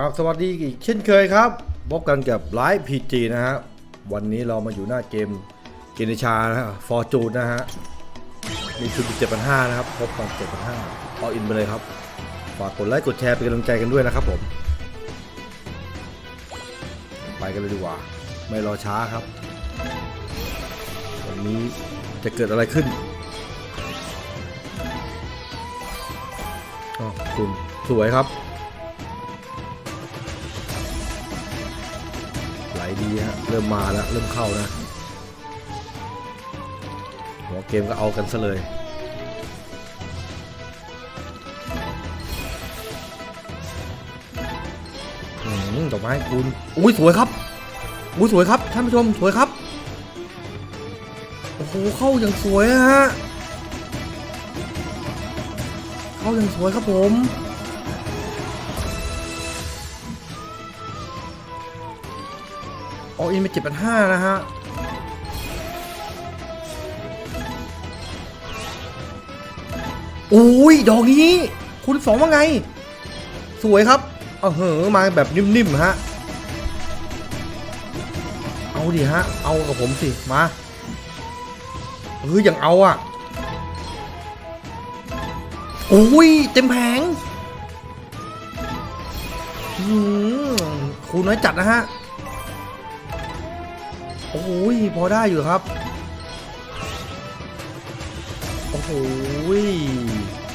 ครับสวัสดีอีกเช่นเคยครับพบกันกับไลฟ์พีจีนะฮะ วันนี้เรามาอยู่หน้าเกมเกนิชานะฮะฟอร์จูนนะฮะมีทุนเจ็ดพันห้านะครับ พบกันเจ็ดพันห้าเอาอินไปเลยครับ ฝากกดไลค์กดแชร์เป็นกำลังใจกันด้วยนะครับผม ไปกันเลยดีกว่า ไม่รอช้าครับ วันนี้จะเกิดอะไรขึ้นอ๋อคุณสวยครับ ดีฮะเริ่มมาแล้วเริ่มเข้านะหัวเกมก็เอากันซะเลยดอกไม้คุณอุ้ยสวยครับอุ้ยสวยครับท่านผู้ชมสวยครับโอ้โหเข้าอย่างสวยฮะเข้าอย่างสวยครับผม ออินไปเจ็ดพันห้านะฮะ อุ้ย ดอกนี้ คุณสองว่าไง สวยครับ เออเหอมาแบบนิ่มๆฮะ เอาดิฮะ เอากับผมสิ มาเฮ้ยอย่างเอาอะโอ้ย เต็มแผงอืมคูณน้อยจัดนะฮะ โอ้ยพอได้อยู่ครับ โอ้โห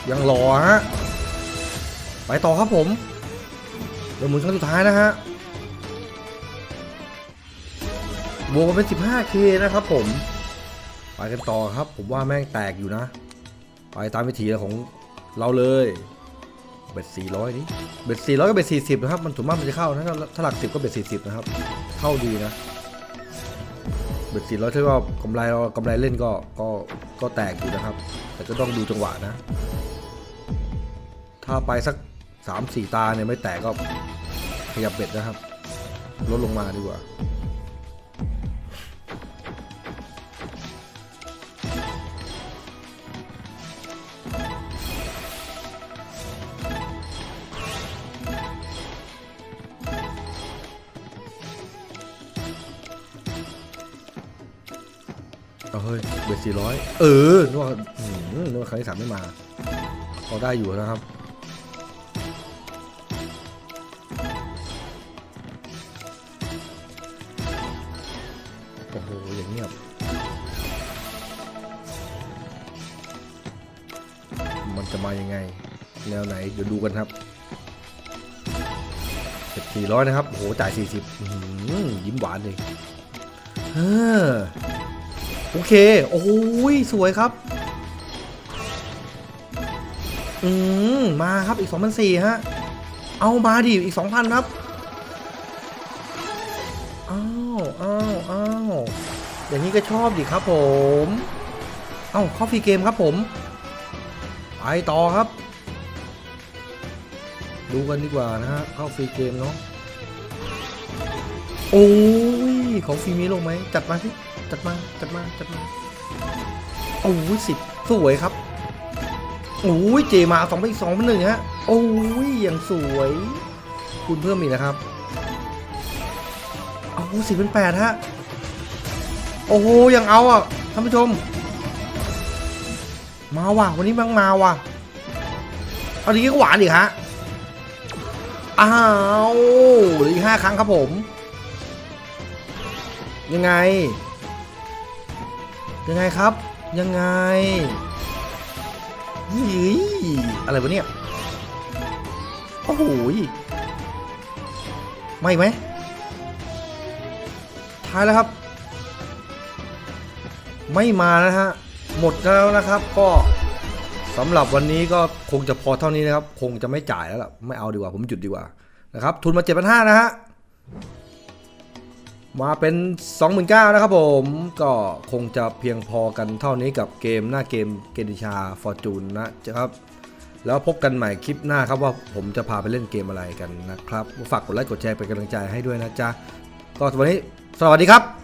ยังรอฮะ ไปต่อครับผมเดี๋ยวหมุนครั้งสุดท้ายนะฮะ บวกมาเป็น 15k นะครับผม ไปกันต่อครับ ผมว่าแม่งแตกอยู่นะ ไปตามวิธีของเราเลย เบ็ด400นี้เบ็ด400ก็เบ็ด40 นะครับ มันส่วนมากมันจะเข้านะถ้าหลัก 10 ก็เบ็ด40 นะครับ เข้าดีนะ เบ็ดสินแล้วถ้าก็กำไรเรากำไรเล่นก็ก็ก็แตกอยู่นะครับ แต่ก็ต้องดูจังหวะนะ ถ้าไปสัก3-4 ตาเนี่ยไม่แตกก็ขยับเบ็ดนะครับ ลดลงมาดีกว่า เอาเฮ้ยเบ็ดสี่ร้อยเออนึกว่านึกว่าครั้งที่สามไม่มาพอได้อยู่นะครับโอ้โหอย่างเงียบมันจะมายังไง แนวไหน เดี๋ยวดูกันครับเจ็ดสี่ร้อยนะครับโอ้โหจ่ายสี่สิบยิ้มหวานเลยเออ โอเค โอ้ยสวยครับ อืม มาครับอีก2,004ฮะ เอามาดิอีก 2,000 ครับ อ้าวอ้าวอ้าวอย่างนี้ก็ชอบดิครับผม เอ้าเข้าฟรีเกมครับผม ไปต่อครับ ดูกันดีกว่านะฮะ เข้าฟรีเกมเนาะ โอ้ย ของฟรีมีลงไหม จัดมาสิ จัดมา จัดมา จัดมา โอ้ยสิบสวยครับ โอ้ยเจมาสองไปอีกสองเป็นหนึ่งฮะ โอ้ยอย่างสวย คุณเพิ่มอีกนะครับโอ้สี่เป็นแปดฮะ โอ้โหยังเอาอะท่านผู้ชม มาว่ะวันนี้มังมาว่ะ เอาดีก็หวานอีกฮะ อ้าวเหลืออีกห้าครั้งครับผม ยังไง ยังไงครับ ยังไงยี่อะไรวะเนี่ย โอ้โหไม่ไหมท้ายแล้วครับ ไม่มานะฮะ หมดแล้วนะครับ ก็สำหรับวันนี้ก็คงจะพอเท่านี้นะครับ คงจะไม่จ่ายแล้วล่ะ ไม่เอาดีกว่า ผมหยุดดีกว่านะครับ ทุนมาเจ็ดพันห้านะฮะ มาเป็น 29,000นะครับผม ก็คงจะเพียงพอกันเท่านี้กับเกมหน้าเกมเกดิชาฟอร์จูนนะครับ แล้วพบกันใหม่คลิปหน้าครับว่าผมจะพาไปเล่นเกมอะไรกันนะครับ ฝากกดไลค์กดแชร์เป็นกำลังใจให้ด้วยนะจ๊ะ ก็วันนี้สวัสดีครับ